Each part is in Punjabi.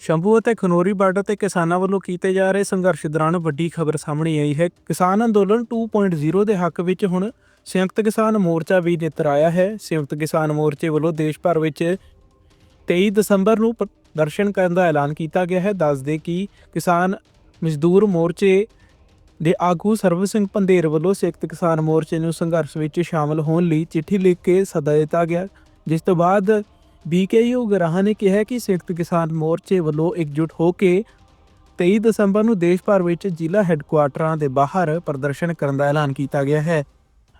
ਸ਼ੰਭੂ ਅਤੇ ਖਨੋਰੀ ਬਾਰਡਰ ਤੇ ਕਿਸਾਨਾਂ ਵੱਲੋਂ ਕੀਤੇ ਜਾ ਰਹੇ ਸੰਘਰਸ਼ ਦੌਰਾਨ ਵੱਡੀ ਖਬਰ ਸਾਹਮਣੇ ਆਈ ਹੈ। ਕਿਸਾਨ ਅੰਦੋਲਨ 2.0 ਦੇ ਹੱਕ ਵਿੱਚ ਹੁਣ ਸੰਯੁਕਤ ਕਿਸਾਨ ਮੋਰਚਾ ਵੀ ਨਿੱਤਰ ਆਇਆ ਹੈ। ਸੰਯੁਕਤ ਕਿਸਾਨ ਮੋਰਚੇ ਵੱਲੋਂ ਦੇਸ਼ ਭਰ ਵਿੱਚ 23 ਦਸੰਬਰ ਨੂੰ ਪ੍ਰਦਰਸ਼ਨ ਕਰਨ ਦਾ ਐਲਾਨ ਕੀਤਾ ਗਿਆ ਹੈ। ਦੱਸਦੇ ਕਿ ਕਿਸਾਨ ਮਜ਼ਦੂਰ ਮੋਰਚੇ ਦੇ ਆਗੂ ਸਰਵ ਸਿੰਘ ਪੰਧੇਰ ਵੱਲੋਂ ਸੰਯੁਕਤ ਕਿਸਾਨ ਮੋਰਚੇ ਨੂੰ ਸੰਘਰਸ਼ ਵਿੱਚ ਸ਼ਾਮਲ ਹੋਣ ਲਈ ਚਿੱਠੀ ਲਿਖ ਕੇ ਸੱਦਾ ਦਿੱਤਾ ਗਿਆ, ਜਿਸ ਤੋਂ ਬਾਅਦ ਬੀਕੇਯੂ ਗਰਾਹਾਂ ਨੇ ਕਿਹਾ ਕਿ ਸੰਯੁਕਤ ਕਿਸਾਨ ਮੋਰਚੇ ਵੱਲੋਂ ਇਕਜੁੱਟ ਹੋ ਕੇ 23 ਦਸੰਬਰ ਨੂੰ ਦੇਸ਼ ਭਰ ਵਿੱਚ ਜ਼ਿਲ੍ਹਾ ਹੈੱਡਕੁਆਟਰਾਂ ਦੇ ਬਾਹਰ ਪ੍ਰਦਰਸ਼ਨ ਕਰਨ ਦਾ ਐਲਾਨ ਕੀਤਾ ਗਿਆ ਹੈ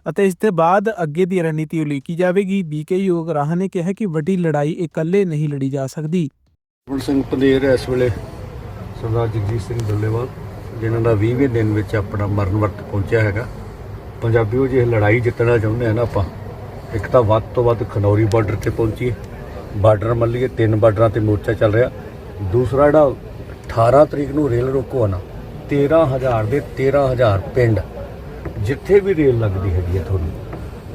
ਅਤੇ ਇਸ ਦੇ ਬਾਅਦ ਅੱਗੇ ਦੀ ਰਣਨੀਤੀ ਉਲੀਕੀ ਜਾਵੇਗੀ। ਬੀਕੇਯੂ ਗਰਾਹਾਂ ਨੇ ਕਿਹਾ ਕਿ ਵੱਡੀ ਲੜਾਈ ਇਕੱਲੇ ਨਹੀਂ ਲੜੀ ਜਾ ਸਕਦੀ। ਹੁਣ ਸਿੰਘ ਪੰਧੇਰ ਇਸ ਵੇਲੇ ਸਰਦਾਰ ਜਗਜੀਤ ਸਿੰਘ ਡੱਲੇਵਾਲ, ਜਿਨ੍ਹਾਂ ਦਾ 20ਵੇਂ ਦਿਨ ਵਿੱਚ ਆਪਣਾ ਮਰਨ ਵਰਤ ਪਹੁੰਚਿਆ ਹੈਗਾ। ਪੰਜਾਬੀਓ ਜੇ ਇਹ ਲੜਾਈ ਜਿੱਤਣਾ ਚਾਹੁੰਦੇ ਆ ਨਾ ਆਪਾਂ, ਇੱਕ ਤਾਂ ਵੱਧ ਤੋਂ ਵੱਧ ਖਨੌਰੀ ਬਾਰਡਰ ਤੇ ਪਹੁੰਚੀਏ। ਬਾਰਡਰ ਲਈਏ, ਤਿੰਨ ਬਾਰਡਰਾਂ ਤੇ ਮੋਰਚਾ ਚੱਲ ਰਿਹਾ। ਦੂਸਰਾ ਜਿਹੜਾ 18 ਤਰੀਕ ਨੂੰ ਰੇਲ ਰੋਕੋ ਆ ਨਾ 13000 ਦੇ 13000 ਪਿੰਡ, ਜਿੱਥੇ ਵੀ ਰੇਲ ਲੱਗਦੀ ਹੈਗੀ ਹੈ ਤੁਹਾਨੂੰ,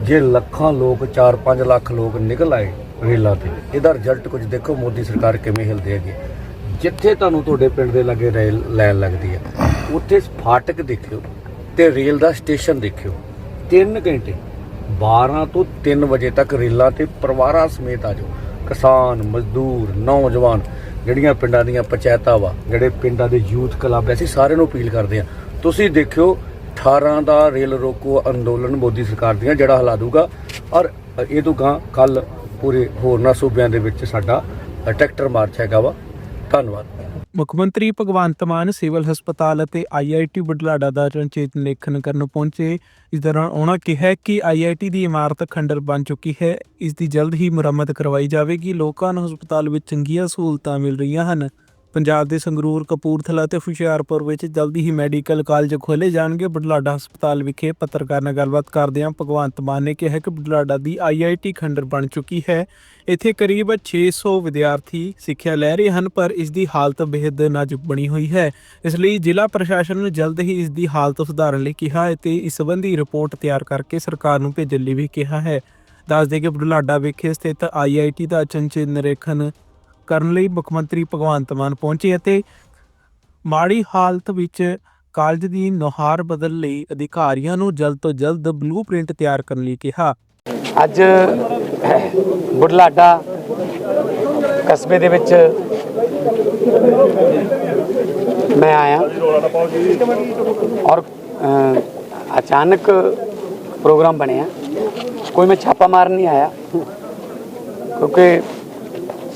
ਜੇ ਲੱਖਾਂ ਲੋਕ 4-5 ਲੱਖ ਲੋਕ ਨਿਕਲ ਆਏ ਰੇਲਾਂ ਤੇ, ਇਹਦਾ ਰਿਜ਼ਲਟ ਕੁਝ ਦੇਖੋ, ਮੋਦੀ ਸਰਕਾਰ ਕਿਵੇਂ ਹਿਲਦੀ ਹੈਗੇ ਜਿੱਥੇ ਤੁਹਾਨੂੰ ਤੁਹਾਡੇ ਪਿੰਡ ਦੇ ਲਾਗੇ ਰੇਲ ਲਾਈਨ ਲੱਗਦੀ ਹੈ ਉੱਥੇ ਫਾਟਕ ਦੇਖਿਓ ਤੇ ਰੇਲ ਦਾ ਸਟੇਸ਼ਨ ਦੇਖਿਓ 3 ਘੰਟੇ 12 ਤੋਂ 3 ਵਜੇ ਤੱਕ ਰੇਲਾਂ ਤੇ ਪਰਿਵਾਰਾਂ ਸਮੇਤ ਆ ਜਾਓ। ਕਿਸਾਨ, ਮਜ਼ਦੂਰ, ਨੌਜਵਾਨ, ਜਿਹੜੀਆਂ ਪਿੰਡਾਂ ਦੀਆਂ ਪੰਚਾਇਤਾਂ ਵਾ, ਜਿਹੜੇ ਪਿੰਡਾਂ ਦੇ ਯੂਥ ਕਲੱਬ ਐ, ਅਸੀਂ ਸਾਰਿਆਂ ਨੂੰ ਅਪੀਲ ਕਰਦੇ ਆ ਤੁਸੀਂ ਦੇਖਿਓ 18 ਦਾ ਰੇਲ ਰੋਕੋ ਅੰਦੋਲਨ ਮੋਦੀ ਸਰਕਾਰ ਦੀਆਂ, ਜਿਹੜਾ ਹਿਲਾ ਦੂਗਾ ਔਰ ਇਹ ਤੋਂ ਗਾਂ ਕੱਲ ਪੂਰੇ ਹੋਰਨਾਂ ਸੂਬਿਆਂ ਦੇ ਵਿੱਚ ਸਾਡਾ ਟਰੈਕਟਰ ਮਾਰਚ ਹੈਗਾ ਵਾ। ਧੰਨਵਾਦ। ਮੁੱਖ ਮੰਤਰੀ ਭਗਵੰਤ ਮਾਨ ਸਿਵਲ ਹਸਪਤਾਲ ਅਤੇ ਆਈਆਈਟੀ ਬੁਢਲਾਡਾ ਦਾ ਰਣਚੇਤ ਨਿਰੀਖਣ ਕਰਨ ਪਹੁੰਚੇ। ਇਸ ਦੌਰਾਨ ਉਹਨਾਂ ਕਿਹਾ ਕਿ ਆਈਆਈਟੀ ਦੀ ਇਮਾਰਤ ਖੰਡਰ ਬਣ ਚੁੱਕੀ ਹੈ। ਇਸ ਦੀ ਜਲਦ ਹੀ ਮੁਰੰਮਤ ਕਰਵਾਈ ਜਾਵੇਗੀ। ਲੋਕਾਂ ਨੂੰ ਹਸਪਤਾਲ ਵਿੱਚ ਚੰਗੀਆਂ ਸਹੂਲਤਾਂ ਮਿਲ ਰਹੀਆਂ ਹਨ। ਪੰਜਾਬ ਦੇ ਸੰਗਰੂਰ, ਕਪੂਰਥਲਾ ਤੇ ਹੁਸ਼ਿਆਰਪੁਰ ਵਿੱਚ ਜਲਦੀ ਹੀ ਮੈਡੀਕਲ ਕਾਲਜ ਖੋਲੇ ਜਾਣਗੇ। ਬੁਢਲਾਡਾ ਹਸਪਤਾਲ ਵਿਖੇ ਪੱਤਰਕਾਰ ਨਾਲ ਗੱਲਬਾਤ ਕਰਦਿਆਂ ਭਗਵੰਤ ਮਾਨ ਨੇ ਕਿਹਾ ਕਿ ਬੁਢਲਾਡਾ ਦੀ ਆਈਆਈਟੀ ਖੰਡਰ ਬਣ ਚੁੱਕੀ ਹੈ। ਇੱਥੇ ਕਰੀਬ 600 ਵਿਦਿਆਰਥੀ ਸਿੱਖਿਆ ਲੈ ਰਹੇ ਹਨ, ਪਰ ਇਸ ਦੀ ਹਾਲਤ ਬੇਹੱਦ ਨਾਜ਼ੁਕ ਬਣੀ ਹੋਈ ਹੈ। ਇਸ ਲਈ ਜ਼ਿਲ੍ਹਾ ਪ੍ਰਸ਼ਾਸਨ ਨੂੰ ਜਲਦ ਹੀ ਇਸ ਦੀ ਹਾਲਤ ਸੁਧਾਰਨ ਲਈ ਕਿਹਾ ਹੈ ਤੇ ਇਸ ਸੰਬੰਧੀ ਰਿਪੋਰਟ ਤਿਆਰ ਕਰਕੇ ਸਰਕਾਰ ਨੂੰ ਭੇਜਣ ਲਈ ਵੀ ਕਿਹਾ ਹੈ। ਦੱਸਦੇ ਕਿ ਬੁਢਲਾਡਾ ਵਿਖੇ ਸਥਿਤ ਆਈਆਈਟੀ ਦਾ ਅਚਨਚੇਤ ਨਿਰੀਖਣ ਕਰਨ ਲਈ ਮੁੱਖ ਮੰਤਰੀ ਭਗਵੰਤ ਮਾਨ ਪਹੁੰਚੇ ਅਤੇ ਮਾੜੀ ਹਾਲਤ ਵਿੱਚ ਕਾਲਜ ਦੀ ਨੁਹਾਰ ਬਦਲ ਲਈ ਅਧਿਕਾਰੀਆਂ ਨੂੰ ਜਲਦ ਤੋਂ ਜਲਦ ਬਲੂਪ੍ਰਿੰਟ ਤਿਆਰ ਕਰਨ ਲਈ ਕਿਹਾ। ਅੱਜ ਬੁਢਲਾਡਾ ਕਸਬੇ ਦੇ ਵਿੱਚ ਮੈਂ ਆਇਆ ਔਰ ਅਚਾਨਕ ਪ੍ਰੋਗਰਾਮ ਬਣਿਆ। ਕੋਈ ਮੈਂ ਛਾਪਾ ਮਾਰਨ ਨਹੀਂ ਆਇਆ, ਕਿਉਂਕਿ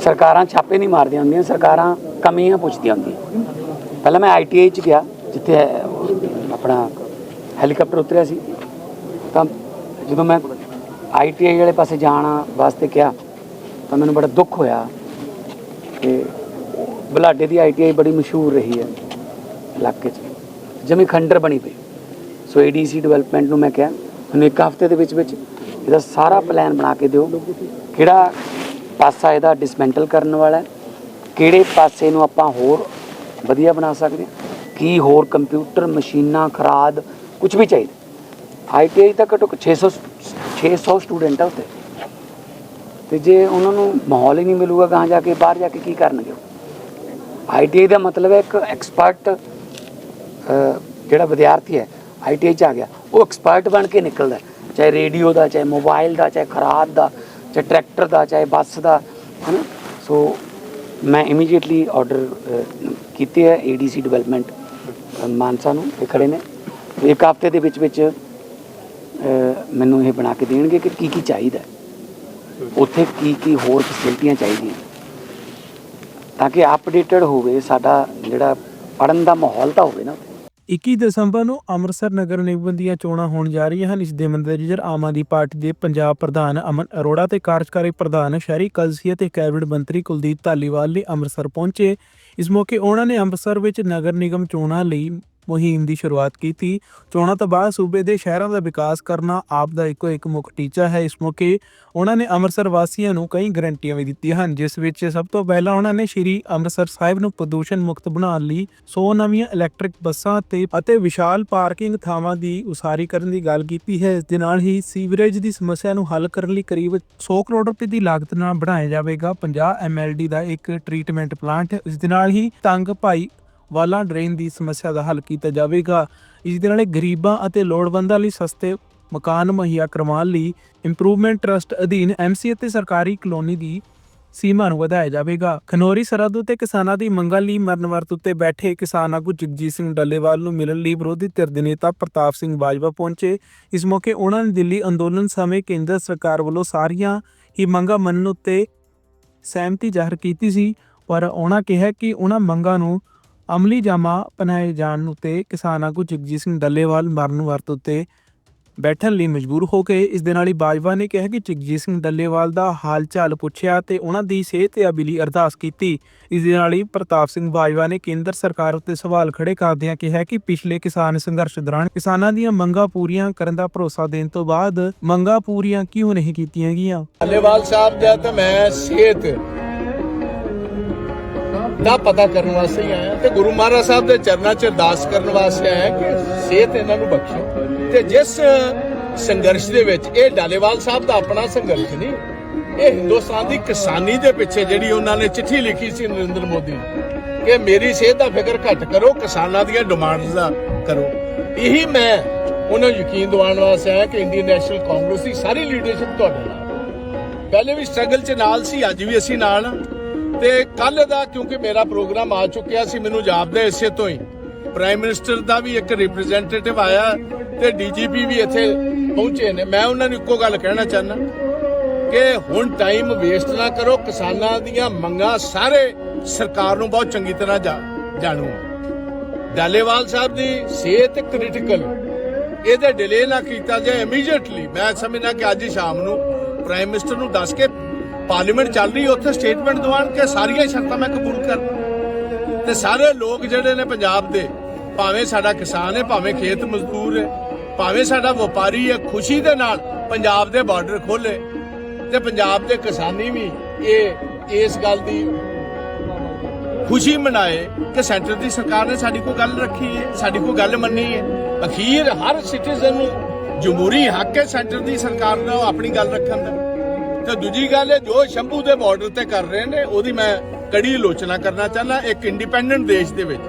ਸਰਕਾਰਾਂ ਛਾਪੇ ਨਹੀਂ ਮਾਰਦੀਆਂ ਹੁੰਦੀਆਂ, ਸਰਕਾਰਾਂ ਕਮੀਆਂ ਪੁੱਛਦੀਆਂ ਹੁੰਦੀਆਂ। ਪਹਿਲਾਂ ਮੈਂ ਆਈਟੀਆਈ ਚ ਗਿਆ, ਜਿੱਥੇ ਆਪਣਾ ਹੈਲੀਕਾਪਟਰ ਉਤਰਿਆ ਸੀ। ਤਾਂ ਜਦੋਂ ਮੈਂ ਆਈਟੀਆਈ ਵਾਲੇ ਪਾਸੇ ਜਾਣ ਵਾਸਤੇ ਕਿਹਾ, ਤਾਂ ਮੈਨੂੰ ਬੜਾ ਦੁੱਖ ਹੋਇਆ ਕਿ ਬਲਾਡੇ ਦੀ ਆਈਟੀਆਈ ਬੜੀ ਮਸ਼ਹੂਰ ਰਹੀ ਹੈ ਇਲਾਕੇ 'ਚ। ਜਮੀ ਖੰਡਰ ਬਣੀ ਪਈ। ਸੋ ਏਡੀਸੀ ਡਿਵੈਲਪਮੈਂਟ ਨੂੰ ਮੈਂ ਕਿਹਾ, ਮੈਨੂੰ ਇੱਕ ਹਫ਼ਤੇ ਦੇ ਵਿੱਚ ਵਿੱਚ ਇਹਦਾ ਸਾਰਾ ਪਲਾਨ ਬਣਾ ਕੇ ਦਿਓ। ਕਿਹੜਾ ਪਾਸਾ ਇਹਦਾ ਡਿਸਮੈਂਟਲ ਕਰਨ ਵਾਲਾ ਹੈ। ਕਿਹੜੇ ਪਾਸੇ ਨੂੰ ਆਪਾਂ ਹੋਰ ਵਧੀਆ ਬਣਾ ਸਕਦੇ ਹਾਂ? ਕੀ ਹੋਰ ਕੰਪਿਊਟਰ ਮਸ਼ੀਨਾਂ, ਖਰਾਦ ਕੁਝ ਵੀ ਚਾਹੀਦਾ? ਆਈਟੀਆਈ ਤਾਂ ਘੱਟੋ ਘੱਟ 600 600 ਸਟੂਡੈਂਟ ਆ ਉੱਥੇ। ਤੇ ਜੇ ਉਹਨਾਂ ਨੂੰ ਮਾਹੌਲ ਹੀ ਨਹੀਂ ਮਿਲੂਗਾ ਗਾਂ ਜਾ ਕੇ, ਬਾਹਰ ਜਾ ਕੇ ਕੀ ਕਰਨਗੇ ਆਈਟੀਆਈ ਦਾ ਮਤਲਬ ਹੈ ਇੱਕ ਐਕਸਪਰਟ ਜਿਹੜਾ ਵਿਦਿਆਰਥੀ ਹੈ ਆਈਟੀਆਈ ਚ ਆ ਗਿਆ। ਉਹ ਐਕਸਪਰਟ ਬਣ ਕੇ ਨਿਕਲਦਾ ਚਾਹੇ ਰੇਡੀਓ ਦਾ, ਚਾਹੇ ਮੋਬਾਈਲ ਦਾ, ਚਾਹੇ ਖਰਾਦ ਦਾ। ਚਾਹੇ ਟਰੈਕਟਰ ਦਾ, ਚਾਹੇ ਬੱਸ ਦਾ, ਹਨਾ? ਸੋ ਮੈਂ ਇਮੀਡੀਏਟਲੀ ਆਰਡਰ ਕੀਤੇ ਹੈ ਏਡੀਸੀ ਡਿਵੈਲਪਮੈਂਟ ਮਾਨਸਾ ਨੂੰ, ਇਹ ਖੜੇ ਨੇ। ਇੱਕ ਹਫ਼ਤੇ ਦੇ ਵਿੱਚ ਵਿੱਚ ਮੈਨੂੰ ਇਹ ਬਣਾ ਕੇ ਦੇਣਗੇ ਕਿ ਕੀ ਕੀ ਚਾਹੀਦਾ ਉੱਥੇ ਕੀ ਕੀ ਹੋਰ ਫੈਸਿਲਿਟੀਆਂ ਚਾਹੀਦੀਆਂ ਤਾਂ ਕਿ ਅਪਡੇਟਡ ਹੋਵੇ ਸਾਡਾ ਜਿਹੜਾ ਪੜਨ ਦਾ ਮਾਹੌਲ ਤਾਂ ਹੋਵੇ ਨਾ 21 ਦਸੰਬਰ ਨੂੰ ਅੰਮ੍ਰਿਤਸਰ ਨਗਰ ਨਿਗਮ ਦੀਆਂ ਚੋਣਾਂ ਹੋਣ ਜਾ ਰਹੀਆਂ ਹਨ। ਇਸ ਦੇ ਮੱਦੇਨਜ਼ਰ ਆਮ ਆਦਮੀ ਪਾਰਟੀ ਦੇ ਪੰਜਾਬ ਪ੍ਰਧਾਨ ਅਮਨ ਅਰੋੜਾ ਤੇ ਕਾਰਜਕਾਰੀ ਪ੍ਰਧਾਨ ਸ਼ਹਿਰੀ ਕਲਸੀ ਅਤੇ ਕੈਬਨਿਟ ਮੰਤਰੀ ਕੁਲਦੀਪ ਧਾਲੀਵਾਲ ਨੇ ਅੰਮ੍ਰਿਤਸਰ ਪਹੁੰਚੇ। ਇਸ ਮੌਕੇ ਉਹਨਾਂ ਨੇ ਅੰਮ੍ਰਿਤਸਰ ਵਿੱਚ ਨਗਰ ਨਿਗਮ ਚੋਣਾਂ ਲਈ ਮੁਹਿੰਮ ਦੀ ਸ਼ੁਰੂਆਤ ਕੀਤੀ। ਚੋਣਾਂ ਤੋਂ ਬਾਅਦ ਸੂਬੇ ਦੇ ਸ਼ਹਿਰਾਂ ਦਾ ਵਿਕਾਸ ਕਰਨਾ ਆਪ ਦਾ ਇੱਕੋ ਇੱਕ ਮੁੱਖ ਟੀਚਾ ਹੈ। ਇਸ ਮੌਕੇ ਉਹਨਾਂ ਨੇ ਅੰਮ੍ਰਿਤਸਰ ਵਾਸੀਆਂ ਨੂੰ ਕਈ ਗਰੰਟੀਆਂ ਵੀ ਦਿੱਤੀਆਂ ਹਨ, ਜਿਸ ਵਿੱਚ ਸਭ ਤੋਂ ਪਹਿਲਾਂ ਉਹਨਾਂ ਨੇ ਸ਼੍ਰੀ ਅੰਮ੍ਰਿਤਸਰ ਸਾਹਿਬ ਨੂੰ ਪ੍ਰਦੂਸ਼ਣ ਮੁਕਤ ਬਣਾਉਣ ਲਈ 100 ਨਵੀਆਂ ਇਲੈਕਟ੍ਰਿਕ ਬੱਸਾਂ ਤੇ ਅਤੇ ਵਿਸ਼ਾਲ ਪਾਰਕਿੰਗ ਥਾਵਾਂ ਦੀ ਉਸਾਰੀ ਕਰਨ ਦੀ ਗੱਲ ਕੀਤੀ ਹੈ। ਇਸ ਦੇ ਨਾਲ ਹੀ ਸੀਵਰੇਜ ਦੀ ਸਮੱਸਿਆ ਨੂੰ ਹੱਲ ਕਰਨ ਲਈ ਕਰੀਬ 100 ਕਰੋੜ ਰੁਪਏ ਦੀ ਲਾਗਤ ਨਾਲ ਬਣਾਇਆ ਜਾਵੇਗਾ। 50 ਐਮਐਲਡੀ ਦਾ ਇੱਕ ਟ੍ਰੀਟਮੈਂਟ ਪਲਾਂਟ, ਇਸ ਦੇ ਨਾਲ ਹੀ ਤੰਗ ਭਾਈ ਵਾਲਾ ਡਰੇਨ ਦੀ ਸਮੱਸਿਆ ਦਾ ਹੱਲ ਕੀਤਾ ਜਾਵੇਗਾ। ਇਸ ਦੇ ਨਾਲ ਗਰੀਬਾਂ ਅਤੇ ਲੋੜਵੰਦਾਂ ਲਈ ਸਸਤੇ ਮਕਾਨ ਮੁਹੱਈਆ ਕਰਵਾਉਣ ਲਈ ਇੰਪਰੂਵਮੈਂਟ ਟਰਸਟ ਅਧੀਨ ਐਮਸੀ ਅਤੇ ਸਰਕਾਰੀ ਕਲੋਨੀ ਦੀ ਸੀਮਾ ਨੂੰ ਵਧਾਇਆ ਜਾਵੇਗਾ। ਖਨੋਰੀ ਸਰਹੱਦ ਉਤੇ ਕਿਸਾਨਾਂ ਦੀ ਮੰਗਾਂ ਲਈ ਮਰਨ ਵਰਤ ਉੱਤੇ ਬੈਠੇ ਕਿਸਾਨ ਆਗੂ ਜਗਜੀਤ ਸਿੰਘ ਡੱਲੇਵਾਲ ਨੂੰ ਮਿਲਣ ਲਈ ਵਿਰੋਧੀ ਧਿਰ ਦੇ ਨੇਤਾ ਪ੍ਰਤਾਪ ਸਿੰਘ ਬਾਜਵਾ ਪਹੁੰਚੇ। ਇਸ ਮੌਕੇ ਉਹਨਾਂ ਨੇ ਦਿੱਲੀ ਅੰਦੋਲਨ ਸਮੇਂ ਕੇਂਦਰ ਸਰਕਾਰ ਵੱਲੋਂ ਸਾਰੀਆਂ ਹੀ ਮੰਗਾਂ ਮੰਨਣ ਉੱਤੇ ਸਹਿਮਤੀ ਜ਼ਾਹਰ ਕੀਤੀ ਸੀ। ਪਰ ਉਹਨਾਂ ਕਿਹਾ ਕਿ ਉਹਨਾਂ ਮੰਗਾਂ ਨੂੰ ਅਮਲੀ ਜਾਮਾ ਪਨਾਏ ਜਾਣ ਉਤੇ ਕਿਸਾਨ ਆਗੂ ਜਗਜੀਤ ਸਿੰਘ ਡੱਲੇਵਾਲ ਮਰਨ ਵਰਤ ਉੱਤੇ ਬੈਠਣ ਲਈ ਮਜਬੂਰ ਹੋ ਗਏ ਇਸ ਦੇ ਨਾਲ ਹੀ ਬਾਜਵਾ ਨੇ ਕਿਹਾ ਕਿ ਜਗਜੀਤ ਸਿੰਘ ਡੱਲੇਵਾਲ ਦਾ ਹਾਲ ਚਾਲ ਪੁੱਛਿਆ ਤੇ ਉਹਨਾਂ ਦੀ ਸਿਹਤ ਯਾਬੀ ਲਈ ਅਰਦਾਸ ਕੀਤੀ। ਇਸ ਦੇ ਨਾਲ ਹੀ ਪ੍ਰਤਾਪ ਸਿੰਘ ਬਾਜਵਾ ਨੇ ਕੇਂਦਰ ਸਰਕਾਰ ਉੱਤੇ ਸਵਾਲ ਖੜੇ ਕਰਦਿਆਂ ਕਿਹਾ ਕਿ ਪਿਛਲੇ ਕਿਸਾਨ ਸੰਘਰਸ਼ ਦੌਰਾਨ ਕਿਸਾਨਾਂ ਦੀਆਂ ਮੰਗਾਂ ਪੂਰੀਆਂ ਕਰਨ ਦਾ ਭਰੋਸਾ ਦੇਣ ਤੋਂ ਬਾਅਦ ਮੰਗਾਂ ਪੂਰੀਆਂ ਕਿਉਂ ਨਹੀਂ ਕੀਤੀਆਂ ਗਈਆਂ? ਹੱਲੇਵਾਲ ਸਾਹਿਬ ਦਾ ਤਾਂ ਮੈਂ ਸਿਹਤ ਦਾ ਪਤਾ ਕਰਨ ਵਾਸਤੇ ਹੀ ਆਇਆ ਤੇ ਗੁਰੂ ਮਹਾਰਾਜ ਸਾਹਿਬ ਦੇ ਚਰਨਾਂ 'ਚ ਅਰਦਾਸ ਕਰਨ ਵਾਸਤੇ ਆਇਆ ਕਿ ਸਿਹਤ ਇਹਨਾਂ ਨੂੰ ਬਖਸ਼ੋ। ਤੇ ਜਿਸ ਸੰਘਰਸ਼ ਦੇ ਵਿੱਚ ਇਹ ਡਾਲੇਵਾਲ ਸਾਹਿਬ ਦਾ ਆਪਣਾ ਸੰਘਰਸ਼ ਨਹੀਂ, ਇਹ ਹਿੰਦੁਸਤਾਨ ਦੀ ਕਿਸਾਨੀ ਦੇ ਪਿੱਛੇ ਜਿਹੜੀ ਉਹਨਾਂ ਨੇ ਚਿੱਠੀ ਲਿਖੀ ਸੀ ਨਰਿੰਦਰ ਮੋਦੀ ਨੂੰ ਕਿ ਮੇਰੀ ਸਿਹਤ ਦਾ ਫਿਕਰ ਘੱਟ ਕਰੋ, ਕਿਸਾਨਾਂ ਦੀਆਂ ਡਿਮਾਂਡਸ ਦਾ ਕਰੋ। ਇਹੀ ਮੈਂ ਉਹਨਾਂ ਨੂੰ ਯਕੀਨ ਦਿਵਾਉਣ ਵਾਸਤੇ ਆਇਆ ਕਿ ਇੰਡੀਅਨ ਨੈਸ਼ਨਲ ਕਾਂਗਰਸ ਦੀ ਸਾਰੀ ਲੀਡਰਸ਼ਿਪ ਤੁਹਾਡੇ ਨਾਲ। ਪਹਿਲੇ ਵੀ ਸਟਰਗਲ 'ਚ ਨਾਲ ਸੀ, ਅੱਜ ਵੀ ਅਸੀਂ ਨਾਲ ਹਾਂ। ਤੇ ਕੱਲ ਦਾ ਕਿਉਂਕਿ ਮੇਰਾ ਪ੍ਰੋਗਰਾਮ ਆ ਚੁੱਕਿਆ ਸੀ, ਮੈਨੂੰ ਜਾਪਦਾ ਇਸੇ ਤੋਂ ਹੀ। ਪ੍ਰਾਈਮ ਮਿਨਿਸਟਰ ਦਾ ਵੀ ਇੱਕ ਰਿਪਰੈਜ਼ੈਂਟੇਟਿਵ ਆਇਆ ਤੇ ਡੀਜੀਪੀ ਵੀ ਇੱਥੇ ਪਹੁੰਚੇ ਨੇ। ਮੈਂ ਉਹਨਾਂ ਨੂੰ ਇੱਕੋ ਗੱਲ ਕਹਿਣਾ ਚਾਹੁੰਦਾ ਕਿ ਹੁਣ ਟਾਈਮ ਵੇਸਟ ਨਾ ਕਰੋ, ਕਿਸਾਨਾਂ ਦੀਆਂ ਮੰਗਾਂ ਸਾਰੇ ਸਰਕਾਰ ਨੂੰ ਬਹੁਤ ਚੰਗੀ ਤਰ੍ਹਾਂ ਜਾ- ਜਾਣੂ ਡਾਲੇਵਾਲ ਸਾਹਿਬ ਦੀ ਸਿਹਤ ਕ੍ਰਿਟੀਕਲ ਇਹਦੇ ਡਿਲੇ ਨਾ ਕੀਤਾ ਜਾਏ ਇਮੀਡੀਏਟਲੀ ਮੈਂ ਸਮਝਣਾ ਕਿ ਅੱਜ ਸ਼ਾਮ ਨੂੰ ਪ੍ਰਾਈਮ ਮਿਨਿਸਟਰ ਨੂੰ ਦੱਸ ਕੇ ਪਾਰਲੀਮੈਂਟ ਚੱਲ ਰਹੀ, ਉੱਥੇ ਸਟੇਟਮੈਂਟ ਦਵਾਣ ਕਿ ਸਾਰੀਆਂ ਸ਼ਰਤਾਂ ਮੈਂ ਕਬੂਲ ਕਰ ਤੇ ਸਾਰੇ ਲੋਕ ਜਿਹੜੇ ਨੇ ਪੰਜਾਬ ਦੇ, ਭਾਵੇਂ ਸਾਡਾ ਕਿਸਾਨ ਹੈ, ਭਾਵੇਂ ਖੇਤ ਮਜ਼ਦੂਰ ਹੈ, ਭਾਵੇਂ ਸਾਡਾ ਵਪਾਰੀ ਹੈ, ਖੁਸ਼ੀ ਦੇ ਨਾਲ ਪੰਜਾਬ ਦੇ ਬਾਰਡਰ ਖੋਲੇ ਤੇ ਪੰਜਾਬ ਦੇ ਕਿਸਾਨੀ ਵੀ ਇਹ, ਇਸ ਗੱਲ ਦੀ ਖੁਸ਼ੀ ਮਨਾਏ ਕਿ ਸੈਂਟਰ ਦੀ ਸਰਕਾਰ ਨੇ ਸਾਡੀ ਕੋਈ ਗੱਲ ਰੱਖੀ ਹੈ, ਸਾਡੀ ਕੋਈ ਗੱਲ ਮੰਨੀ ਹੈ। ਅਖੀਰ ਹਰ ਸਿਟੀਜ਼ਨ ਨੂੰ ਜਮਹੂਰੀ ਹੱਕ ਹੈ ਸੈਂਟਰ ਦੀ ਸਰਕਾਰ ਨਾਲ ਆਪਣੀ ਗੱਲ ਰੱਖਣ ਦਾ। ਤੇ ਦੂਜੀ ਗੱਲ ਹੈ, ਜੋ ਸ਼ੰਭੂ ਦੇ ਬਾਰਡਰ ਤੇ ਕਰ ਰਹੇ ਨੇ, ਉਹਦੀ ਮੈਂ ਕੜੀ ਆਲੋਚਨਾ ਕਰਨਾ ਚਾਹੁੰਦਾ, ਇੱਕ ਇੰਡੀਪੈਂਡੈਂਟ ਦੇਸ਼ ਦੇ ਵਿੱਚ।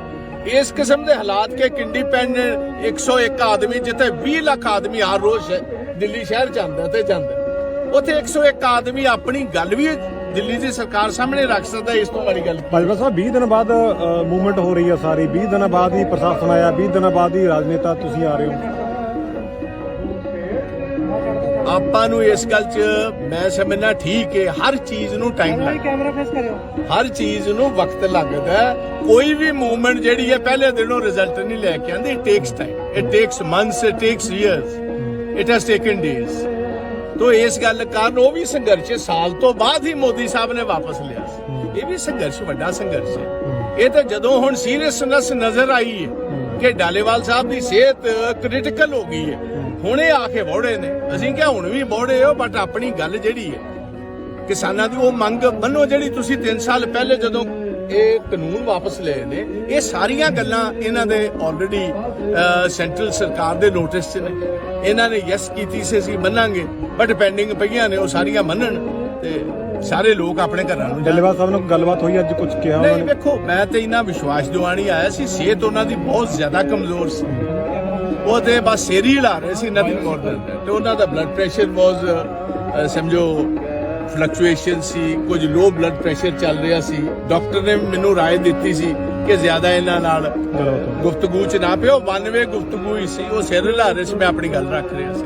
ਇਸ ਕਿਸਮ ਦੇ ਹਾਲਾਤ ਕਿ ਇੱਕ ਇੰਡੀਪੈਂਡੈਂਟ 101 ਆਦਮੀ, ਜਿੱਥੇ 20 ਲੱਖ ਆਦਮੀ ਹਰ ਰੋਜ਼ ਦਿੱਲੀ ਸ਼ਹਿਰ ਜਾਂਦਾ ਤੇ ਜਾਂਦਾ। ਉੱਥੇ 101 ਆਦਮੀ ਆਪਣੀ ਗੱਲ ਵੀ ਦਿੱਲੀ ਦੀ ਸਰਕਾਰ ਸਾਹਮਣੇ ਰੱਖ ਸਕਦਾ, ਇਸ ਤੋਂ ਬੜੀ ਗੱਲ ਭਾਜਪਾ ਸਾਹਿਬ 20 ਦਿਨ ਬਾਅਦ ਮੂਵਮੈਂਟ ਹੋ ਰਹੀ ਹੈ ਸਾਰੀ। 20 ਦਿਨਾਂ ਬਾਅਦ ਹੀ ਪ੍ਰਸ਼ਾਸਨ ਆਇਆ 20 ਦਿਨਾਂ ਬਾਅਦ ਹੀ ਰਾਜਨੇਤਾ ਤੁਸੀਂ ਆ ਰਹੇ ਹੋ। ਆਪਾਂ ਨੂੰ ਇਸ ਗੱਲ 'ਚ ਮੈਂ ਸਮਝਣਾ ਠੀਕ ਹੈ ਹਰ ਚੀਜ਼ ਨੂੰ ਟਾਈਮ ਲੱਗਦਾ। ਕੈਮਰਾ ਫੇਸ ਕਰਿਓ। ਹਰ ਚੀਜ਼ ਨੂੰ ਵਕਤ ਲੱਗਦਾ। ਕੋਈ ਵੀ ਮੂਵਮੈਂਟ ਜਿਹੜੀ ਹੈ ਪਹਿਲੇ ਦਿਨੋਂ ਰਿਜ਼ਲਟ ਨਹੀਂ ਲੈ ਕੇ ਆਂਦੀ it takes time it takes months it takes years it has taken days ਤੋ ਇਸ ਗੱਲ ਕਾਰਨ ਉਹ ਵੀ ਸੰਘਰਸ਼ ਸਾਲ ਤੋਂ ਬਾਅਦ ਹੀ ਮੋਦੀ ਸਾਹਿਬ ਨੇ ਵਾਪਸ ਲਿਆ ਸੀ। ਇਹ ਵੀ ਸੰਘਰਸ਼ ਵੱਡਾ ਸੰਘਰਸ਼ ਹੈ। ਇਹ ਤਾਂ ਜਦੋਂ ਹੁਣ ਸੀਰੀਅਸਨੈਸ ਨਜ਼ਰ ਆਈ ਹੈ ਕਿ ਡਾਲੇਵਾਲ ਸਾਹਿਬ ਦੀ ਸਿਹਤ ਕ੍ਰਿਟੀਕਲ ਹੋ ਗਈ ਹੈ। ਹੁਣੇ ਆ ਕੇ ਬੋੜੇ ਨੇ। ਅਸੀਂ ਕਿਹਾ ਹੁਣ ਵੀ ਬੋੜੇ ਹੋ ਬਟ ਆਪਣੀ ਗੱਲ ਜਿਹੜੀ ਹੈ ਕਿਸਾਨਾਂ ਦੀ ਉਹ ਮੰਗ ਮੰਨੋ ਜਿਹੜੀ ਤੁਸੀਂ 3 ਸਾਲ ਪਹਿਲੇ ਜਦੋਂ ਇਹ ਕਾਨੂੰਨ ਵਾਪਸ ਲਏ ਨੇ ਇਹ ਸਾਰੀਆਂ ਗੱਲਾਂ ਇਹਨਾਂ ਦੇ ਆਲਰੇਡੀ ਸੈਂਟਰਲ ਸਰਕਾਰ ਦੇ ਨੋਟਿਸ 'ਚ ਨੇ। ਇਹਨਾਂ ਨੇ ਯੈਸ ਕੀਤੀ ਸੀ ਅਸੀਂ ਮੰਨਾਂਗੇ ਬਟ ਪੈਂਡਿੰਗ ਪਈਆਂ ਨੇ ਉਹ ਸਾਰੀਆਂ ਮੰਨਣ ਤੇ ਸਾਰੇ ਲੋਕ ਆਪਣੇ ਘਰਾਂ ਨੂੰ ਡੱਲੇਵਾਲ ਸਾਹਿਬ ਨਾਲ ਗੱਲ ਬਾਤ ਹੋਈ ਅੱਜ ਕੁਝ ਕਿਹਾ ਨਹੀਂ ਵੇਖੋ ਮੈਂ ਤੇ ਇਹਨਾਂ ਵਿਸ਼ਵਾਸ ਦਿਵਾਣੀ ਆਇਆ ਸੀ ਸਿਹਤ ਉਹਨਾਂ ਦੀ ਬਹੁਤ ਜ਼ਿਆਦਾ ਕਮਜ਼ੋਰ ਸੀ। ਉਹ ਤੇ ਬਸ ਸਿਰ ਹੀ ਹਿਲਾ ਰਹੇ ਸੀ ਨਥਿੰਗ ਮੋਰ ਦੈਨ ਤੇ ਉਹਨਾਂ ਦਾ ਬਲੱਡ ਪ੍ਰੈਸ਼ਰ ਵਾਸ ਸਮਝੋ ਫਲਕਚੁਏਸ਼ਨ ਸੀ ਕੁਝ ਲੋ ਬਲੱਡ ਪ੍ਰੈਸ਼ਰ ਚੱਲ ਰਿਹਾ ਸੀ ਡਾਕਟਰ ਨੇ ਮੈਨੂੰ رائے ਦਿੱਤੀ ਸੀ ਕਿ ਜ਼ਿਆਦਾ ਇਹਨਾਂ ਨਾਲ ਗੱਲਬਾਤ ਹੋਈ। ਗੁਫ਼ਤਗੂ ਚ ਨਾ ਪਿਓ 92 ਗੁਫ਼ਤਗੂ ਹੀ ਸੀ ਉਹ ਸਿਰ ਹਿਲਾ ਰਹੇ ਸੀ ਮੈਂ ਆਪਣੀ ਗੱਲ ਰੱਖ ਰਿਹਾ ਸੀ